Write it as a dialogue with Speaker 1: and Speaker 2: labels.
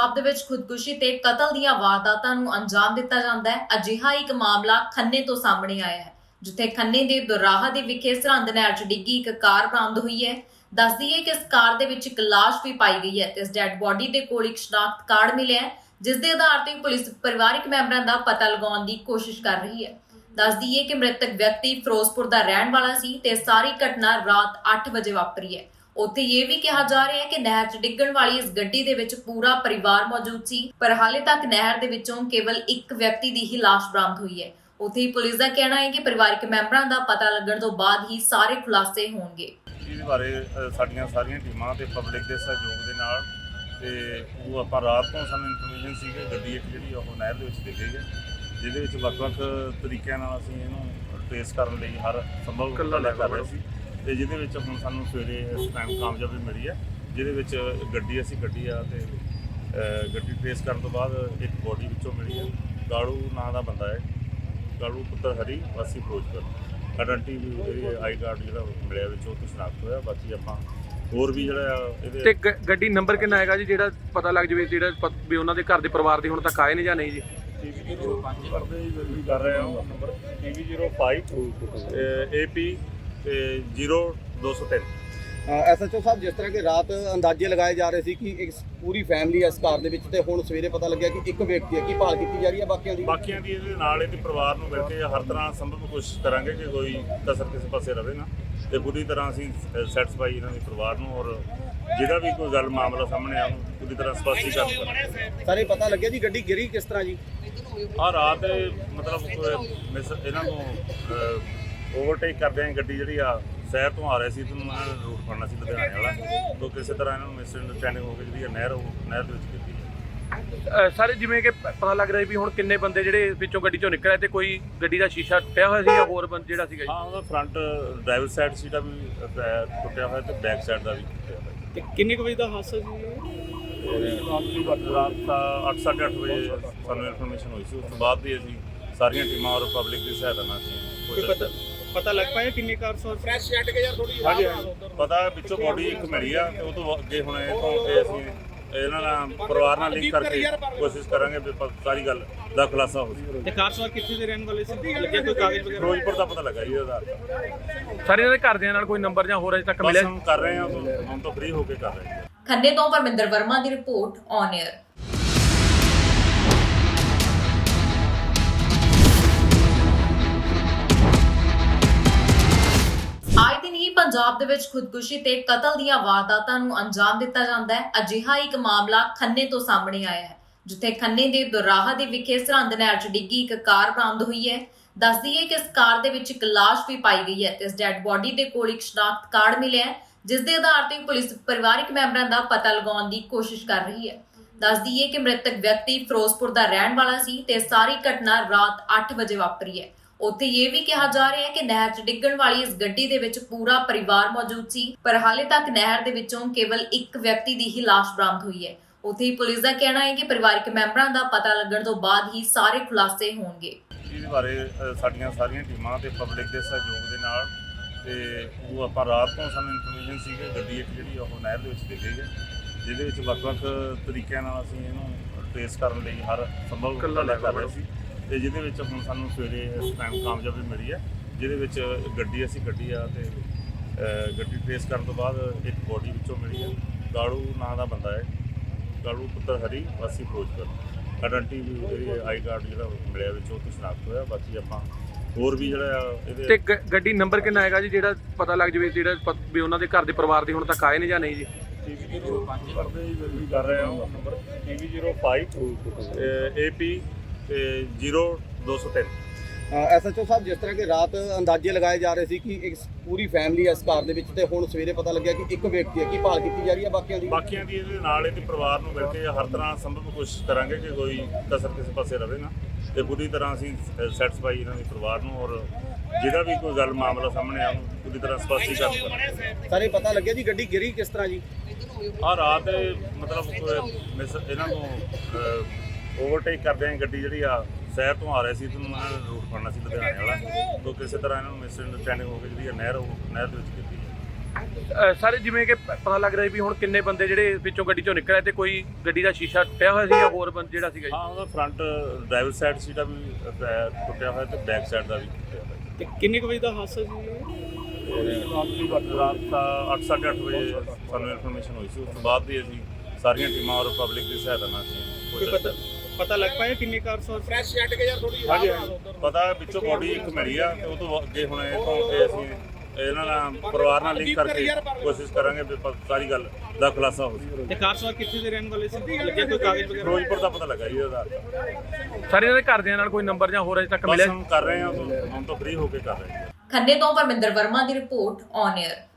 Speaker 1: ਪੰਜਾਬ ਦੇ ਵਿੱਚ ਖੁਦਕੁਸ਼ੀ ਤੇ ਕਤਲ ਦੀਆਂ ਵਾਰਦਾਤਾਂ ਨੂੰ ਅੰਜਾਮ ਦਿੱਤਾ ਜਾਂਦਾ ਹੈ। ਅਜਿਹਾ ਇੱਕ ਮਾਮਲਾ ਖੰਨੇ ਤੋਂ ਸਾਹਮਣੇ ਆਇਆ ਹੈ, ਜਿੱਥੇ ਖੰਨੇ ਦੇ ਦੁਰਾਹਾ ਦੇ ਵਿਖੇ ਸਰਹੰਦ ਨਹਿਰ 'ਚ ਡਿੱਗੀ ਇੱਕ ਕਾਰ ਬਰਾਮਦ ਹੋਈ ਹੈ। ਦੱਸਦੀ ਹੈ ਕਿ ਇਸ ਕਾਰ ਦੇ ਵਿੱਚ ਇੱਕ ਲਾਸ਼ ਵੀ ਪਾਈ ਗਈ ਹੈ ਤੇ ਇਸ ਡੈੱਡ ਬੋਡੀ ਦੇ ਕੋਲ ਇੱਕ ਸ਼ਨਾਖਤ ਕਾਰਡ ਮਿਲਿਆ ਹੈ, ਜਿਸ ਦੇ ਆਧਾਰ ਤੇ ਪੁਲਿਸ ਪਰਿਵਾਰਕ ਮੈਂਬਰਾਂ ਦਾ ਪਤਾ ਲਗਾਉਣ ਦੀ ਕੋਸ਼ਿਸ਼ ਕਰ ਰਹੀ ਹੈ। ਦੱਸਦੀ ਹੈ ਕਿ ਮ੍ਰਿਤਕ ਵਿਅਕਤੀ ਫਿਰੋਜ਼ਪੁਰ ਦਾ ਰਹਿਣ ਵਾਲਾ ਸੀ ਤੇ ਸਾਰੀ ਘਟਨਾ ਰਾਤ 8 ਵਜੇ ਵਾਪਰੀ ਹੈ। ਉੱਥੇ ਇਹ ਵੀ ਕਿਹਾ ਜਾ ਰਿਹਾ ਹੈ ਕਿ ਨਹਿਰ 'ਚ ਡਿੱਗਣ ਵਾਲੀ ਇਸ ਗੱਡੀ ਦੇ ਵਿੱਚ ਪੂਰਾ ਪਰਿਵਾਰ ਮੌਜੂਦ ਸੀ ਪਰ ਹਾਲੇ ਤੱਕ ਨਹਿਰ ਦੇ ਵਿੱਚੋਂ ਕੇਵਲ ਇੱਕ ਵਿਅਕਤੀ ਦੀ ਹੀ ਲਾਸ਼ ਬਰਾਮਦ ਹੋਈ ਹੈ। ਉੱਥੇ ਹੀ ਪੁਲਿਸ ਦਾ ਕਹਿਣਾ ਹੈ ਕਿ ਪਰਿਵਾਰਕ ਮੈਂਬਰਾਂ ਦਾ ਪਤਾ ਲੱਗਣ ਤੋਂ ਬਾਅਦ ਹੀ ਸਾਰੇ ਖੁਲਾਸੇ ਹੋਣਗੇ।
Speaker 2: ਇਹਦੇ ਬਾਰੇ ਸਾਡੀਆਂ ਸਾਰੀਆਂ ਟੀਮਾਂ ਤੇ ਪਬਲਿਕ ਦੇ ਸਹਿਯੋਗ ਦੇ ਨਾਲ ਤੇ ਉਹ ਆਪਾਂ ਰਾਤ ਤੋਂ ਸਾਨੂੰ ਇਨਫੋਰਮੇਸ਼ਨ ਸੀ ਕਿ ਗੱਡੀ ਇੱਕ ਜਿਹੜੀ ਉਹ ਨਹਿਰ ਦੇ ਵਿੱਚ ਡਿੱਗ ਗਈ ਹੈ ਜਿਹਦੇ ਵਿੱਚ ਵੱਖ-ਵੱਖ ਤਰੀਕਿਆਂ ਨਾਲ ਅਸੀਂ ਇਹਨੂੰ ਟ੍ਰੇਸ ਕਰਨ ਲਈ ਹਰ ਸੰਭਵ ਉਪਰਾਲਾ ਕਰ ਰਹੇ ਸੀ। ਤੇ ਜਿਹਦੇ ਵਿੱਚ ਹੁਣ ਸਾਨੂੰ ਸਵੇਰੇ ਇਸ ਟਾਈਮ ਕਾਮਯਾਬੀ ਮਿਲੀ ਹੈ। ਜਿਹਦੇ ਵਿੱਚ ਗੱਡੀ ਅਸੀਂ ਕੱਢੀ ਆ ਤੇ ਗੱਡੀ ਟ੍ਰੇਸ ਕਰਨ ਤੋਂ ਬਾਅਦ ਇੱਕ ਬੋਡੀ ਵਿੱਚੋਂ ਮਿਲੀ ਹੈ। ਗਾੜੂ ਨਾਂ ਦਾ ਬੰਦਾ ਹੈ। ਗਾੜੂ ਪੁੱਤਰ ਹਰੀ ਵਾਸੀ ਫਿਰੋਜ਼ਪੁਰ। ਆਇਡੈਂਟੀ ਵੀ ਜਿਹੜੀ ਆਈ ਕਾਰਡ ਜਿਹੜਾ ਮਿਲਿਆ ਵਿੱਚ ਉਹ ਤੋਂ ਸ਼ਨਾਖਤ ਹੋਇਆ। ਬਾਕੀ ਆਪਾਂ ਹੋਰ ਵੀ ਜਿਹੜਾ
Speaker 3: ਤੇ
Speaker 2: ਇਹਦੇ
Speaker 3: ਗ- ਗੱਡੀ ਨੰਬਰ ਕਿੰਨਾ ਹੈਗਾ ਜੀ? ਜਿਹੜਾ ਪਤਾ ਲੱਗ ਜਵੇ ਜਿਹੜਾ ਵੀ ਉਹਨਾਂ ਦੇ ਘਰ ਦੇ ਪਰਿਵਾਰ ਦੇ ਹੁਣ ਤੱਕ ਆਏ ਨੇ ਜਾਂ ਨਹੀਂ ਜੀ?
Speaker 2: ਟੀਵੀ 05 ਕਰਦੇ ਜੀ ਕਰ ਰਹੇ ਹਾਂ ਨੰਬਰ ਟੀਵੀ 05 ਏਪੀ ਤੇ 0203
Speaker 4: ਐਸਐਚਓ ਸਾਹਿਬ ਜਿਸ ਤਰ੍ਹਾਂ ਕਿ ਰਾਤ ਅੰਦਾਜ਼ੇ ਲਗਾਏ ਜਾ ਰਹੇ ਸੀ ਕਿ ਇੱਕ ਪੂਰੀ ਫੈਮਿਲੀ ਇਸ ਕਾਰ ਦੇ ਵਿੱਚ ਤੇ ਹੁਣ ਸਵੇਰੇ ਪਤਾ ਲੱਗਿਆ ਕਿ ਇੱਕ ਵਿਅਕਤੀ ਹੈ। ਕੀ ਭਾਲ ਕੀਤੀ ਜਾ ਰਹੀ ਹੈ ਬਾਕੀਆਂ ਦੀ?
Speaker 2: ਬਾਕੀਆਂ ਦੀ ਇਹਦੇ ਨਾਲ ਇਹਦੇ ਪਰਿਵਾਰ ਨੂੰ ਮਿਲ ਕੇ ਹਰ ਤਰ੍ਹਾਂ ਸੰਭਵ ਕੋਸ਼ਿਸ਼ ਕਰਾਂਗੇ ਕਿ ਕੋਈ ਕਸਰ ਕਿਸੇ ਪਾਸੇ ਰਵੇ ਨਾ। ਤੇ ਪੂਰੀ ਤਰ੍ਹਾਂ ਅਸੀਂ ਸੈਟੀਸਫਾਈ ਇਹਨਾਂ ਦੇ ਪਰਿਵਾਰ ਨੂੰ ਔਰ ਜਿਹਦਾ ਵੀ ਕੋਈ ਗੱਲ ਮਾਮਲਾ ਸਾਹਮਣੇ ਆ ਉਹਨੂੰ ਪੂਰੀ ਤਰ੍ਹਾਂ ਸਪਸ਼ਟੀਕਰਨ ਕਰਾਂਗੇ।
Speaker 4: ਸਾਰੇ ਪਤਾ ਲੱਗਿਆ ਜੀ ਗੱਡੀ ਗਿਰੀ ਕਿਸ ਤਰ੍ਹਾਂ ਜੀ?
Speaker 2: ਆ ਰਾਤ ਮਤਲਬ ਇਹਨਾਂ ਨੂੰ ਓਵਰਟੇਕ ਕਰਦੇ ਆਂ ਗੱਡੀ ਜਿਹੜੀ ਆ ਸ਼ਹਿਰ ਤੋਂ ਆ ਰਹੀ ਸੀ ਤੁਹਾਨੂੰ ਨੇ ਰੂਟ ਫੜਨਾ ਸੀ ਲੁਧਿਆਣੇ ਵਾਲਾ। ਤੋਂ ਕਿਸੇ ਤਰ੍ਹਾਂ ਇਹਨਾਂ ਨੂੰ ਮਿਸ ਅੰਡਰਸਟੈਂਡਿੰਗ ਹੋ ਕੇ ਜਿਹੜੀ ਆ ਨਹਿਰ ਉਹ ਨਹਿਰ ਦੇ ਵਿੱਚ ਗਈ।
Speaker 3: ਅ, ਸਾਰੇ ਜਿਵੇਂ ਕਿ ਪਤਾ ਲੱਗ ਰਿਹਾ ਵੀ ਹੁਣ ਕਿੰਨੇ ਬੰਦੇ ਜਿਹੜੇ ਵਿੱਚੋਂ ਗੱਡੀ ਚੋਂ ਨਿਕਲੇ ਤੇ ਕੋਈ ਗੱਡੀ ਦਾ ਸ਼ੀਸ਼ਾ ਟੁੱਟਿਆ ਹੋਇਆ ਸੀ ਜਾਂ ਹੋਰ ਬੰਦ ਜਿਹੜਾ ਸੀਗਾ ਜੀ?
Speaker 2: ਹਾਂ ਉਹਦਾ ਫਰੰਟ ਡਰਾਈਵਰ ਸਾਈਡ ਸੀਟ ਦਾ ਵੀ ਟੁੱਟਿਆ ਹੋਇਆ ਤੇ ਬੈਕ ਸਾਈਡ ਦਾ ਵੀ ਟੁੱਟਿਆ ਹੋਇਆ।
Speaker 4: ਤੇ ਕਿੰਨੇ ਕੁ ਵਜੇ ਦਾ ਹਾਦਸਾ ਸੀ
Speaker 2: ਇਹ? ਰਾਤ ਦੀ ਰਾਤ ਦਾ 8:30 ਵਜੇ ਸਾਨੂੰ ਇਨਫੋਰਮੇਸ਼ਨ ਹੋਈ ਸੀ। ਉਸ ਤੋਂ ਬਾਅਦ ਵੀ ਅਸੀਂ ਸਾਰੀਆਂ ਟੀਮਾਂ ਔਰ ਪਬਲਿਕ ਦੀ ਸਹਾਇਤਾ ਨਾਲ ਅਸੀਂ
Speaker 4: ਕੋਈ ਪਤਾ ਪਤਾ ਲੱਗ ਪਾਇਆ ਕਿੰਨੇ ਕਾਰ ਸਵਾਰ ਫਰੈਸ਼ ਛੱਡ ਕੇ ਯਾਰ ਥੋੜੀ
Speaker 2: ਹਾਂਜੀ ਪਤਾ ਹੈ ਵਿੱਚੋਂ ਬੋਡੀ ਇੱਕ ਮਿਲੀ ਆ ਤੇ ਉਹ ਤੋਂ ਅੱਗੇ ਹੁਣ ਇਹ ਤੋਂ ਇਹ ਅਸੀਂ ਇਹਨਾਂ ਨਾਲ ਪਰਿਵਾਰ ਨਾਲ ਲਿੰਕ ਕਰਕੇ ਕੋਸ਼ਿਸ਼ ਕਰਾਂਗੇ ਵੀ ਪ- ਸਾਰੀ ਗੱਲ ਦਾ ਖੁਲਾਸਾ ਹੋ ਸਕੇ
Speaker 4: ਤੇ ਕਾਰ ਸਵਾਰ ਕਿੱਥੇ ਦੇ ਰਹਿਣ ਵਾਲੇ ਸੀ? ਲੱਗਿਆ ਕੋਈ ਕਾਗਜ਼ ਵਗੈਰਾ?
Speaker 2: ਫਿਰੋਜ਼ਪੁਰ ਦਾ ਪਤਾ ਲੱਗਾ ਜੀ ਇਹਦਾ
Speaker 3: ਸਾਰੇ ਇਹਨਾਂ ਦੇ ਘਰਦਿਆਂ ਨਾਲ ਕੋਈ ਨੰਬਰ ਜਾਂ ਹੋਰ ਅਜੇ ਤੱਕ
Speaker 2: ਬਸ
Speaker 3: ਮਿਲਿਆ?
Speaker 2: ਹਮ ਕਰ ਰਹੇ ਹਾਂ ਹੁਣ ਤੋਂ ਫ੍ਰੀ ਹੋ ਕੇ ਕਰ ਰਹੇ ਹਾਂ
Speaker 1: ਖੰਨੇ ਤੋਂ ਪਰਮਿੰਦਰ ਵਰਮਾ ਦੀ ਰਿਪੋਰਟ ਔਨ 에ਅਰ ਪੰਜਾਬ ਦੇ ਵਿੱਚ ਖੁਦਕੁਸ਼ੀ ਤੇ ਕਤਲ ਦੀਆਂ ਵਾਰਦਾਤਾਂ ਨੂੰ ਅੰਜਾਮ ਦਿੱਤਾ ਜਾਂਦਾ ਹੈ। ਅਜਿਹਾ ਇੱਕ ਮਾਮਲਾ ਖੰਨੇ ਤੋਂ ਸਾਹਮਣੇ ਆਇਆ ਹੈ, ਜਿੱਥੇ ਖੰਨੇ ਦੇ ਦੁਰਾਹਾ ਦੇ ਵਿਖੇ ਸਰਹੰਦ ਨਹਿਰ 'ਚ ਡਿੱਗੀ ਇੱਕ ਕਾਰ ਬਰਾਮਦ ਹੋਈ ਹੈ। ਦੱਸਦੀ ਹੈ ਕਿ ਇਸ ਕਾਰ ਦੇ ਵਿੱਚ ਇੱਕ ਲਾਸ਼ ਵੀ ਪਾਈ ਗਈ ਹੈ ਤੇ ਇਸ ਡੈੱਡ ਬੋਡੀ ਦੇ ਕੋਲ ਇੱਕ ਸ਼ਨਾਖਤ ਕਾਰਡ ਮਿਲਿਆ ਹੈ, ਜਿਸ ਦੇ ਆਧਾਰ ਤੇ ਪੁਲਿਸ ਪਰਿਵਾਰਕ ਮੈਂਬਰਾਂ ਦਾ ਪਤਾ ਲਗਾਉਣ ਦੀ ਕੋਸ਼ਿਸ਼ ਕਰ ਰਹੀ ਹੈ। ਦੱਸਦੀ ਹੈ ਕਿ ਮ੍ਰਿਤਕ ਵਿਅਕਤੀ ਫਿਰੋਜ਼ਪੁਰ ਦਾ ਰਹਿਣ ਵਾਲਾ ਸੀ ਤੇ ਸਾਰੀ ਘਟਨਾ ਰਾਤ 8 ਵਜੇ ਵਾਪਰੀ ਹੈ। ਉੱਥੇ ਇਹ ਵੀ ਕਿਹਾ ਜਾ ਰਿਹਾ ਹੈ ਕਿ ਨਹਿਰ 'ਚ ਡਿੱਗਣ ਵਾਲੀ ਇਸ ਗੱਡੀ ਦੇ ਵਿੱਚ ਪੂਰਾ ਪਰਿਵਾਰ ਮੌਜੂਦ ਸੀ ਪਰ ਹਾਲੇ ਤੱਕ ਨਹਿਰ ਦੇ ਵਿੱਚੋਂ ਕੇਵਲ ਇੱਕ ਵਿਅਕਤੀ ਦੀ ਹੀ ਲਾਸ਼ ਬਰਾਮਦ ਹੋਈ ਹੈ। ਉੱਥੇ ਹੀ ਪੁਲਿਸ ਦਾ ਕਹਿਣਾ ਹੈ ਕਿ ਪਰਿਵਾਰਕ ਮੈਂਬਰਾਂ ਦਾ ਪਤਾ ਲੱਗਣ ਤੋਂ ਬਾਅਦ ਹੀ ਸਾਰੇ ਖੁਲਾਸੇ ਹੋਣਗੇ।
Speaker 2: ਇਹਦੇ ਬਾਰੇ ਅ, ਸਾਡੀਆਂ ਸਾਰੀਆਂ ਟੀਮਾਂ ਤੇ ਪਬਲਿਕ ਦੇ ਸਹਿਯੋਗ ਦੇ ਨਾਲ ਤੇ ਉਹ ਆਪਾਂ ਰਾਤ ਤੋਂ ਸਾਨੂੰ ਇਨਫੋਰਮੇਸ਼ਨ ਸੀ ਕਿ ਗੱਡੀ ਇੱਕ ਜਿਹੜੀ ਉਹ ਨਹਿਰ ਦੇ ਵਿੱਚ ਡਿੱਗ ਗਈ ਹੈ। ਜਿਹਦੇ ਵਿੱਚ ਵੱਖ-ਵੱਖ ਤਰੀਕਿਆਂ ਨਾਲ ਅਸੀਂ ਇਹਨੂੰ ਟ੍ਰੇਸ ਕਰਨ ਲਈ ਹਰ ਸੰਭਵ ਉਪਰਾਲਾ ਕਰ ਰਹੇ ਸੀ। ਤੇ ਜਿਹਦੇ ਵਿੱਚ ਹੁਣ ਸਾਨੂੰ ਸਵੇਰੇ ਇਸ ਟਾਈਮ ਕਾਮਯਾਬੀ ਮਿਲੀ ਹੈ ਜਿਹਦੇ ਵਿੱਚ ਗੱਡੀ ਅਸੀਂ ਕੱਢੀ ਆ ਤੇ ਗੱਡੀ ਟ੍ਰੇਸ ਕਰਨ ਤੋਂ ਬਾਅਦ ਇੱਕ ਬੋਡੀ ਵਿੱਚੋਂ ਮਿਲੀ ਹੈ। ਗਾੜੂ ਨਾਂ ਦਾ ਬੰਦਾ ਹੈ। ਗਾੜੂ ਪੁੱਤਰ ਹਰੀ ਵਾਸੀ ਫਿਰੋਜ਼ਪੁਰ। ਆਇਡੈਂਟੀ ਵੀ ਜਿਹੜੀ ਆਈ ਕਾਰਡ ਜਿਹੜਾ ਮਿਲਿਆ ਵਿੱਚ ਉਹ ਤੋਂ ਸ਼ਨਾਖਤ ਹੋਇਆ। ਬਾਕੀ ਆਪਾਂ ਹੋਰ ਵੀ ਜਿਹੜਾ
Speaker 3: ਤੇ
Speaker 2: ਇਹਦੇ
Speaker 3: ਗ- ਗੱਡੀ ਨੰਬਰ ਕਿੰਨਾ ਹੈਗਾ ਜੀ ਜਿਹੜਾ ਪਤਾ ਲੱਗ ਜਵੇ ਜਿਹੜਾ ਵੀ ਉਹਨਾਂ ਦੇ ਘਰ ਦੇ ਪਰਿਵਾਰ ਦੇ ਹੁਣ ਤੱਕ ਆਏ ਨੇ ਜਾਂ ਨਹੀਂ ਜੀ?
Speaker 2: ਟੀਵੀ 05 ਕਰਦੇ ਜੀ ਕਰ ਰਹੇ ਹਾਂ। ਨੰਬਰ ਟੀਵੀ 05 ਏਪੀ ਤੇ 0203
Speaker 4: ਐਸਐਚਓ ਸਾਹਿਬ ਜਿਸ ਤਰ੍ਹਾਂ ਕਿ ਰਾਤ ਅੰਦਾਜ਼ੇ ਲਗਾਏ ਜਾ ਰਹੇ ਸੀ ਕਿ ਇੱਕ ਪੂਰੀ ਫੈਮਿਲੀ ਇਸ ਕਾਰ ਦੇ ਵਿੱਚ ਤੇ ਹੁਣ ਸਵੇਰੇ ਪਤਾ ਲੱਗਿਆ ਕਿ ਇੱਕ ਵਿਅਕਤੀ ਹੈ। ਕੀ ਭਾਲ ਕੀਤੀ ਜਾ ਰਹੀ ਹੈ ਬਾਕੀਆਂ ਦੀ?
Speaker 2: ਬਾਕੀਆਂ ਦੀ ਇਹਦੇ ਨਾਲ ਇਹਦੇ ਪਰਿਵਾਰ ਨੂੰ ਮਿਲ ਕੇ ਹਰ ਤਰ੍ਹਾਂ ਸੰਭਵ ਕੋਸ਼ਿਸ਼ ਕਰਾਂਗੇ ਕਿ ਕੋਈ ਕਸਰ ਕਿਸੇ ਪਾਸੇ ਰਵੇ ਨਾ। ਤੇ ਪੂਰੀ ਤਰ੍ਹਾਂ ਅਸੀਂ ਸੈਟੀਸਫਾਈ ਇਹਨਾਂ ਦੇ ਪਰਿਵਾਰ ਨੂੰ ਔਰ ਜਿਹਦਾ ਵੀ ਕੋਈ ਗੱਲ ਮਾਮਲਾ ਸਾਹਮਣੇ ਆ ਉਹਨੂੰ ਪੂਰੀ ਤਰ੍ਹਾਂ ਸਪਸ਼ਟੀਕਰਨ ਕਰਾਂਗੇ
Speaker 4: ਸਾਰੇ ਪਤਾ ਲੱਗਿਆ ਜੀ ਗੱਡੀ ਗਿਰੀ ਕਿਸ ਤਰ੍ਹਾਂ ਜੀ?
Speaker 2: ਆ ਰਾਤ ਮਤਲਬ ਇਹਨਾਂ ਨੂੰ ਓਵਰਟੇਕ ਕਰਦੇ ਆਂ ਗੱਡੀ ਜਿਹੜੀ ਆ ਸ਼ਹਿਰ ਤੋਂ ਆ ਰਹੀ ਸੀ ਤੁਹਾਨੂੰ ਇਹਨਾਂ ਨੇ ਰੂਟ ਫੜਨਾ ਸੀ ਲੁਧਿਆਣੇ ਵਾਲਾ ਤੋਂ ਕਿਸੇ ਤਰ੍ਹਾਂ ਇਹਨਾਂ ਨੂੰ ਮਿਸ ਅੰਡਰਸਟੈਂਡਿੰਗ ਹੋ ਕੇ ਜਿਹੜੀ ਆ ਨਹਿਰ ਉਹ ਨਹਿਰ ਦੇ ਵਿੱਚ ਗਈ।
Speaker 3: ਅ, ਸਰ ਜਿਵੇਂ ਕਿ ਪਤਾ ਲੱਗ ਰਿਹਾ ਵੀ ਹੁਣ ਕਿੰਨੇ ਬੰਦੇ ਜਿਹੜੇ ਵਿੱਚੋਂ ਗੱਡੀ ਚੋਂ ਨਿਕਲੇ ਤੇ ਕੋਈ ਗੱਡੀ ਦਾ ਸ਼ੀਸ਼ਾ ਟੁੱਟਿਆ ਹੋਇਆ ਸੀ ਜਾਂ ਹੋਰ ਬੰਦ ਜਿਹੜਾ ਸੀਗਾ ਜੀ?
Speaker 2: ਹਾਂ ਉਹਦਾ ਫਰੰਟ ਡਰਾਈਵਰ ਸਾਈਡ ਸੀਟ ਦਾ ਵੀ ਟੁੱਟਿਆ ਹੋਇਆ ਤੇ ਬੈਕ ਸਾਈਡ ਦਾ ਵੀ ਟੁੱਟਿਆ ਹੋਇਆ।
Speaker 5: ਤੇ ਕਿੰਨੇ ਕੁ ਵਜੇ ਦਾ ਹਾਦਸਾ ਸੀ
Speaker 2: ਰਾਤ ਦਾ 8:30 ਵਜੇ ਸਾਨੂੰ ਇਨਫੋਰਮੇਸ਼ਨ ਹੋਈ ਸੀ। ਉਸ ਤੋਂ ਬਾਅਦ ਵੀ ਅਸੀਂ ਸਾਰੀਆਂ ਟੀਮਾਂ ਔਰ ਪਬਲਿਕ ਦੀ ਸਹਾਇਤਾ ਨਾਲ ਅਸੀਂ
Speaker 5: ਕੋਈ ਪਤਾ ਲੱਗ ਪਾਇਆ ਕਿੰਨੇ ਕਾਰ ਸਵਾਰ ਫਰੈਸ਼
Speaker 2: ਹਾਂਜੀ ਹਾਂਜੀ। ਪਤਾ ਹੈ ਵਿੱਚੋਂ ਬੋਡੀ ਇੱਕ ਮਿਲੀ ਆ ਤੇ ਉਹ ਤੋਂ ਅੱਗੇ ਹੁਣ ਇਹ ਤੋਂ ਇਹ ਅਸੀਂ ਇਹਨਾਂ ਨਾਲ ਪਰਿਵਾਰ ਨਾਲ ਲਿੰਕ ਕਰਕੇ ਕੋਸ਼ਿਸ਼ ਕਰਾਂਗੇ ਵੀ ਪ- ਸਾਰੀ ਗੱਲ ਦਾ ਖੁਲਾਸਾ ਹੋ ਸਕੇ।
Speaker 5: ਤੇ ਕਾਰ ਸਵਾਰ ਕਿੱਥੇ ਦੇ ਰਹਿਣ ਵਾਲੇ ਸੀ? ਲੱਗੇ ਕੋਈ ਕਾਗਜ਼ ਵਗੈਰਾ?
Speaker 2: ਫਿਰੋਜ਼ਪੁਰ ਦਾ ਪਤਾ ਲੱਗਾ ਜੀ ਇਹਦਾ
Speaker 3: ਸਾਰੇ ਇਹਨਾਂ ਦੇ ਘਰਦਿਆਂ ਨਾਲ ਕੋਈ ਨੰਬਰ ਜਾਂ ਹੋਰ ਅਜੇ ਤੱਕ
Speaker 2: ਬਸ
Speaker 3: ਮਿਲਿਆ?
Speaker 2: ਹੁਣ ਕਰ ਰਹੇ ਹਾਂ ਹੁਣ ਤੋਂ ਫ੍ਰੀ ਹੋ ਕੇ ਕਰ ਰਹੇ ਹਾਂ
Speaker 1: ਖੰਨੇ ਤੋਂ ਪਰਮਿੰਦਰ ਵਰਮਾ ਦੀ ਰਿਪੋਰਟ ਔਨ 에ਅਰ